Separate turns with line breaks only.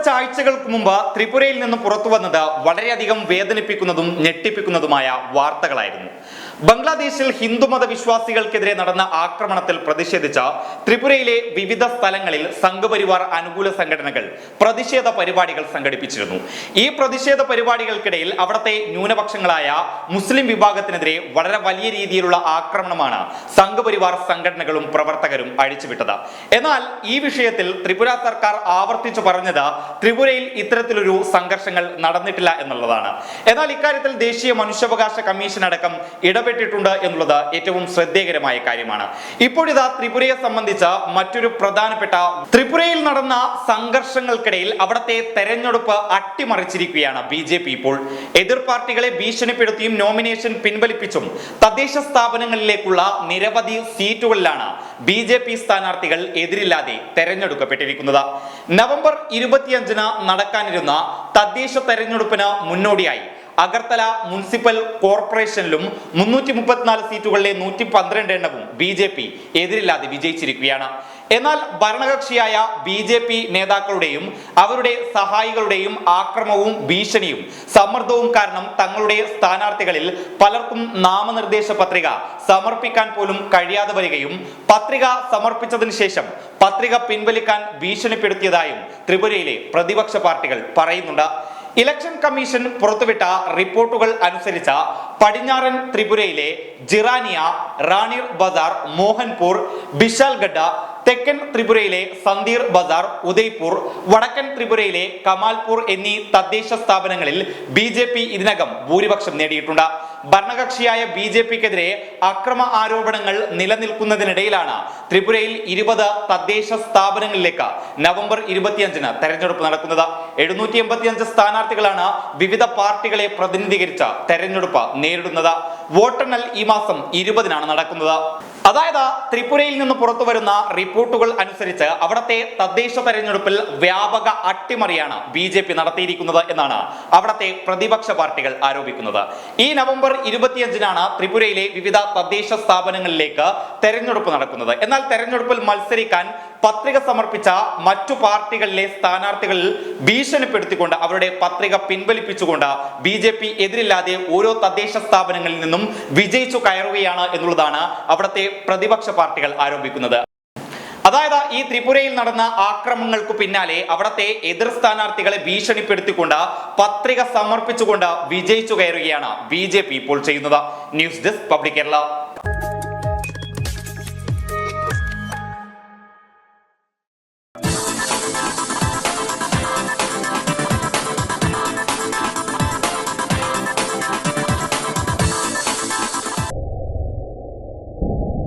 കുറച്ച് ആഴ്ചകൾക്ക് മുമ്പ് ത്രിപുരയിൽ നിന്ന് പുറത്തു വന്നത് വളരെയധികം വേദനിപ്പിക്കുന്നതും ഞെട്ടിപ്പിക്കുന്നതുമായ വാർത്തകളായിരുന്നു. ബംഗ്ലാദേശിൽ ഹിന്ദുമത വിശ്വാസികൾക്കെതിരെ നടന്ന ആക്രമണത്തിൽ പ്രതിഷേധിച്ച ത്രിപുരയിലെ വിവിധ സ്ഥലങ്ങളിൽ സംഘപരിവാർ അനുകൂല സംഘടനകൾ പ്രതിഷേധ പരിപാടികൾ സംഘടിപ്പിച്ചിരുന്നു. ഈ പ്രതിഷേധ പരിപാടികൾക്കിടയിൽ അവിടുത്തെ ന്യൂനപക്ഷങ്ങളായ മുസ്ലിം വിഭാഗത്തിനെതിരെ വളരെ വലിയ രീതിയിലുള്ള ആക്രമണമാണ് സംഘപരിവാർ സംഘടനകളും പ്രവർത്തകരും അഴിച്ചുവിട്ടത്. എന്നാൽ ഈ വിഷയത്തിൽ ത്രിപുര സർക്കാർ ആവർത്തിച്ചു പറഞ്ഞത് ത്രിപുരയിൽ ഇത്തരത്തിലൊരു സംഘർഷങ്ങൾ നടന്നിട്ടില്ല എന്നുള്ളതാണ്. എന്നാൽ ഇക്കാര്യത്തിൽ ദേശീയ മനുഷ്യാവകാശ കമ്മീഷൻ അടക്കം ഇടപെട്ടിട്ടുണ്ട് എന്നുള്ളത് ഏറ്റവും ശ്രദ്ധേയകരമായ കാര്യമാണ്. ഇപ്പോഴിതാ ത്രിപുരയെ സംബന്ധിച്ച മറ്റൊരു പ്രധാനപ്പെട്ട ത്രിപുരയിൽ നടന്ന സംഘർഷങ്ങൾക്കിടയിൽ അവിടത്തെ തെരഞ്ഞെടുപ്പ് അട്ടിമറിച്ചിരിക്കുകയാണ് ബി ജെ പി ഇപ്പോൾ. എതിർ പാർട്ടികളെ ഭീഷണിപ്പെടുത്തിയും നോമിനേഷൻ പിൻവലിപ്പിച്ചും തദ്ദേശ സ്ഥാപനങ്ങളിലേക്കുള്ള നിരവധി സീറ്റുകളിലാണ് ബി ജെ പി സ്ഥാനാർത്ഥികൾ എതിരില്ലാതെ തെരഞ്ഞെടുക്കപ്പെട്ടിരിക്കുന്നത്. നവംബർ ഇരുപത്തിയഞ്ചിന് നടക്കാനിരുന്ന തദ്ദേശ തെരഞ്ഞെടുപ്പിന് മുന്നോടിയായി അഗർത്തല മുനിസിപ്പൽ കോർപ്പറേഷനിലും മുന്നൂറ്റി മുപ്പത്തിനാല് സീറ്റുകളിലെ നൂറ്റി പന്ത്രണ്ട് എണ്ണവും ബി ജെ പി എതിരില്ലാതെ വിജയിച്ചിരിക്കുകയാണ്. എന്നാൽ ഭരണകക്ഷിയായ ബി ജെ പി നേതാക്കളുടെയും അവരുടെ സഹായികളുടെയും ആക്രമവും ഭീഷണിയും സമ്മർദ്ദവും കാരണം തങ്ങളുടെ സ്ഥാനാർത്ഥികളിൽ പലർക്കും നാമനിർദ്ദേശ പത്രിക സമർപ്പിക്കാൻ പോലും കഴിയാതെ വരികയും പത്രിക സമർപ്പിച്ചതിന് ശേഷം പത്രിക പിൻവലിക്കാൻ ഭീഷണിപ്പെടുത്തിയതായും ത്രിപുരയിലെ പ്രതിപക്ഷ പാർട്ടികൾ പറയുന്നുണ്ട്. ഇലക്ഷൻ കമ്മീഷൻ പുറത്തുവിട്ട റിപ്പോർട്ടുകൾ അനുസരിച്ച പടിഞ്ഞാറൻ ത്രിപുരയിലെ ജിറാനിയ റാണിർ ബസാർ മോഹൻപൂർ ബിശാൽഗഡ തെക്കൻ ത്രിപുരയിലെ സന്ദീർ ബസാർ ഉദയ്പൂർ വടക്കൻ ത്രിപുരയിലെ കമാൽപൂർ എന്നീ തദ്ദേശ സ്ഥാപനങ്ങളിൽ ബി ജെ പി ഇതിനകം ഭൂരിപക്ഷം നേടിയിട്ടുണ്ട്. ഭരണകക്ഷിയായ ബി ജെ പിക്കെതിരെ അക്രമ ആരോപണങ്ങൾ നിലനിൽക്കുന്നതിനിടയിലാണ് ത്രിപുരയിൽ ഇരുപത് തദ്ദേശ സ്ഥാപനങ്ങളിലേക്ക് നവംബർ ഇരുപത്തിയഞ്ചിന് തെരഞ്ഞെടുപ്പ് നടക്കുന്നത്. എഴുന്നൂറ്റി എൺപത്തിയഞ്ച് സ്ഥാനാർത്ഥികളാണ് വിവിധ പാർട്ടികളെ പ്രതിനിധീകരിച്ച തെരഞ്ഞെടുപ്പ് നേരിടുന്നത്. വോട്ടെണ്ണൽ ഈ മാസം ഇരുപതിനാണ് നടക്കുന്നത്. അതായത് ത്രിപുരയിൽ നിന്ന് പുറത്തു വരുന്ന റിപ്പോർട്ടുകൾ അനുസരിച്ച് അവിടത്തെ തദ്ദേശ തെരഞ്ഞെടുപ്പിൽ വ്യാപക അട്ടിമറിയാണ് ബി ജെ പി നടത്തിയിരിക്കുന്നത് എന്നാണ് അവിടത്തെ പ്രതിപക്ഷ പാർട്ടികൾ ആരോപിക്കുന്നത്. ഈ നവംബർ ഇരുപത്തിയഞ്ചിനാണ് ത്രിപുരയിലെ വിവിധ തദ്ദേശ സ്ഥാപനങ്ങളിലേക്ക് തെരഞ്ഞെടുപ്പ് നടക്കുന്നത്. എന്നാൽ തെരഞ്ഞെടുപ്പിൽ മത്സരിക്കാൻ പത്രിക സമർപ്പിച്ച മറ്റു പാർട്ടികളിലെ സ്ഥാനാർത്ഥികളിൽ ഭീഷണിപ്പെടുത്തിക്കൊണ്ട് അവരുടെ പത്രിക പിൻവലിപ്പിച്ചുകൊണ്ട് ബി ജെ പി എതിരില്ലാതെ ഓരോ തദ്ദേശ സ്ഥാപനങ്ങളിൽ നിന്നും വിജയിച്ചു കയറുകയാണ് എന്നുള്ളതാണ് അവിടുത്തെ പ്രതിപക്ഷ പാർട്ടികൾ ആരോപിക്കുന്നത്. അതായത് ഈ ത്രിപുരയിൽ നടന്ന ആക്രമണങ്ങൾക്ക് പിന്നാലെ അവിടത്തെ എതിർ സ്ഥാനാർത്ഥികളെ ഭീഷണിപ്പെടുത്തിക്കൊണ്ട് പത്രിക സമർപ്പിച്ചുകൊണ്ട് വിജയിച്ചു കയറുകയാണ് ബി ഇപ്പോൾ ചെയ്യുന്നത്. News desk public Kerala. you